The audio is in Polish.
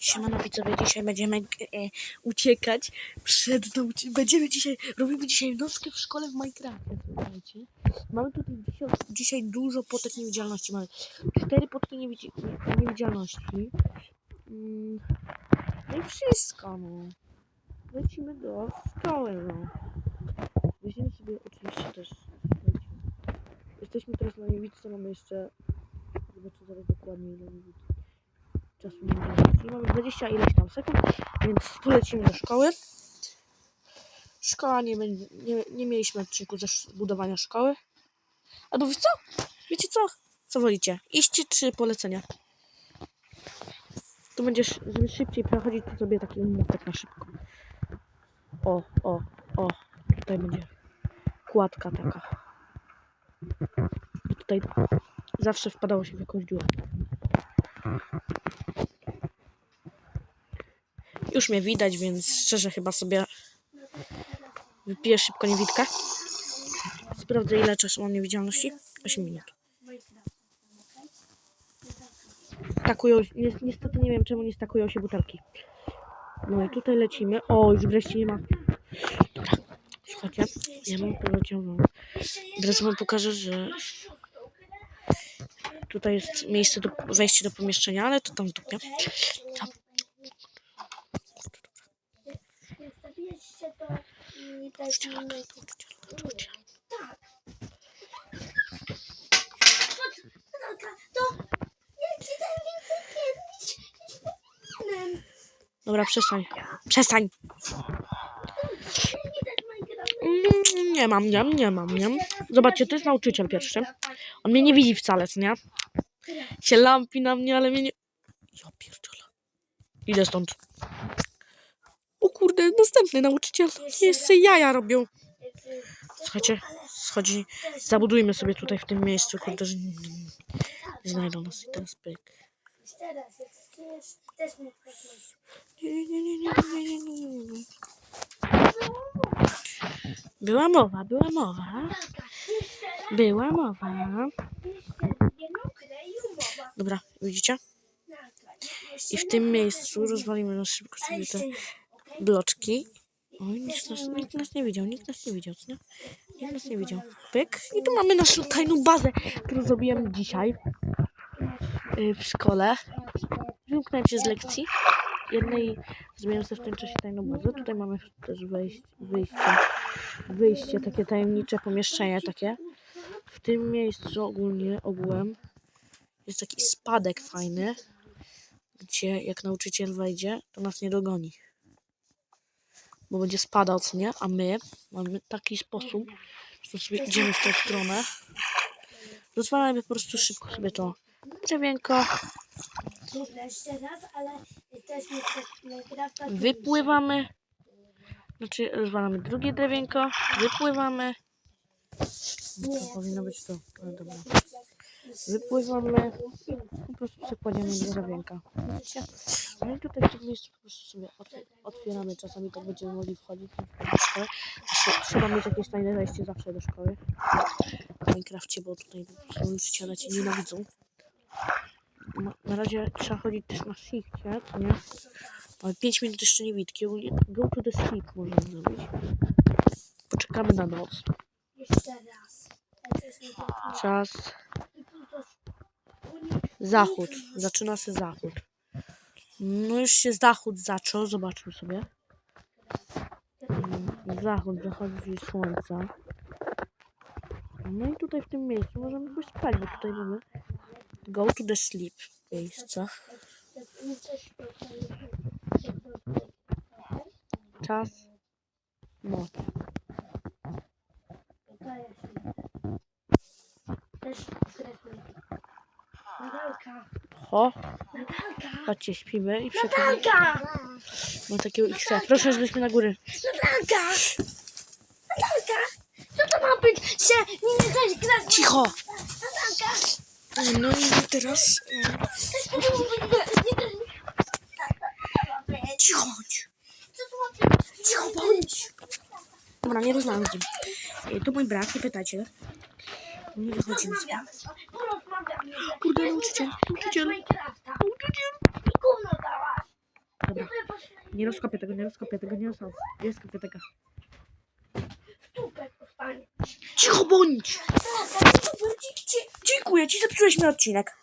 Siemano widzowie, dzisiaj będziemy e, uciekać przed nauczy- Będziemy dzisiaj, robimy dzisiaj nockę w szkole w Minecrafcie, słuchajcie. Mamy tutaj dzisiaj, dzisiaj dużo potek niewidzialności. Mamy cztery potki niewidzi- nie- niewidzialności. Mm, No i wszystko, no. Lecimy do szkoły, no. Weźmiemy sobie oczywiście też. Jesteśmy teraz na niewidce, mamy jeszcze, zobaczę zaraz dokładnie ile niewidki czasu nie mamy. Mamy 20 ileś tam sekund, więc polecimy do szkoły. Szkoła nie będzie, nie, nie mieliśmy odcinku ze budowania szkoły. Albo wiecie co? Wiecie co? Co wolicie? Iście czy polecenia? Tu będziesz, żeby szybciej przechodzić, to sobie taki mostek na szybko. O, o, o. Tutaj będzie kładka taka. Tutaj zawsze wpadało się w jakąś dziurę. Już mnie widać, więc szczerze chyba sobie wypiję szybko niewidkę. Sprawdzę ile czasu mam niewidzialności. 8 minut. Stakują, ni- niestety nie wiem czemu nie stakują się butelki. No i tutaj lecimy. O, już wreszcie nie ma. Dobra, słuchajcie, ja mam poleciał wam. Teraz wam pokażę, że tutaj jest miejsce do wejście do pomieszczenia, ale to tam w dupie. Tak. Dobra, przestań. Przestań. Mm, nie mam, nie, nie mam, nie. Zobaczcie, to jest nauczyciel pierwszy. On mnie nie widzi wcale, co nie? Się lampi na mnie, ale mnie nie... Ja pierdolę. Idę stąd. O kurde, następny nauczyciel. Jeszcze jaja robią. Słuchajcie, schodzi. Zabudujmy sobie tutaj w tym miejscu, kurde, że nie, znajdą nas i ten spyk. Nie, nie, nie, nie, nie, nie, nie. Była mowa, była mowa. Była mowa. Dobra, widzicie? I w tym miejscu rozwalimy na szybko sobie te bloczki. Oj, nikt nas, nikt nas nie widział, nikt nas nie widział, co nie? Nikt nas nie widział. Pyk. I tu mamy naszą tajną bazę, którą zrobiłem dzisiaj y, w szkole. Wymknąłem się z lekcji. Jednej zrobiłem sobie w tym czasie tajną bazę. Tutaj mamy też wejście, wyjście, wyjście, takie tajemnicze pomieszczenie takie. W tym miejscu ogólnie, ogółem jest taki spadek fajny, gdzie jak nauczyciel wejdzie, to nas nie dogoni. Bo będzie spadał, co nie? A my mamy taki sposób, że sobie idziemy w tę stronę. Rozwalamy po prostu szybko sobie to drewienko, Dobra, jeszcze raz, ale też Minecrafta. wypływamy. Znaczy rozwalamy drugie drewienko, wypływamy. No to powinno być to, ale dobra. Wypływamy po prostu sobie kładziemy do drewienka. No i tutaj w tym miejscu po prostu sobie otw- otwieramy, czasami tak będziemy mogli wchodzić do szkoły. Znaczy, trzeba mieć jakieś tajne wejście zawsze do szkoły. W Minecrafcie, bo tutaj po prostu nauczyciele cię nienawidzą. Na, razie trzeba chodzić też na shifcie, co nie? Mamy 5 minut jeszcze niewidki. Ogólnie Go to the sleep możemy zrobić. Poczekamy na noc. Jeszcze raz. Nie wiem. Czas. Zachód. Zaczyna się zachód. No już się zachód zaczął. Zobaczmy sobie. Zachód, zachodzi słońca. No i tutaj w tym miejscu możemy pójść spać, bo tutaj mamy go to the sleep to Czas. Noc. Natalka. Ho, Natalka. śpimy i przechodzimy. Natalka. Mam takiego X. Proszę, żebyśmy na górę. Natalka. Natalka. Co to ma być? Że nie. No e, to ma być? Cicho bądź. Dobra, nie rozmawiam z nim. E, To mój brat, nie pytajcie. Nie wychodzimy sobie. Porozmawiamy. Kurde, nauczyciel, nauczyciel. Minecrafta. Nauczyciel. Nie rozkopię tego, nie rozkopię tego, nie rozkopię, nie rozkopię tego. Dupę dostanie. Cicho bądź! Dziękuję, ci zepsułeś mi odcinek.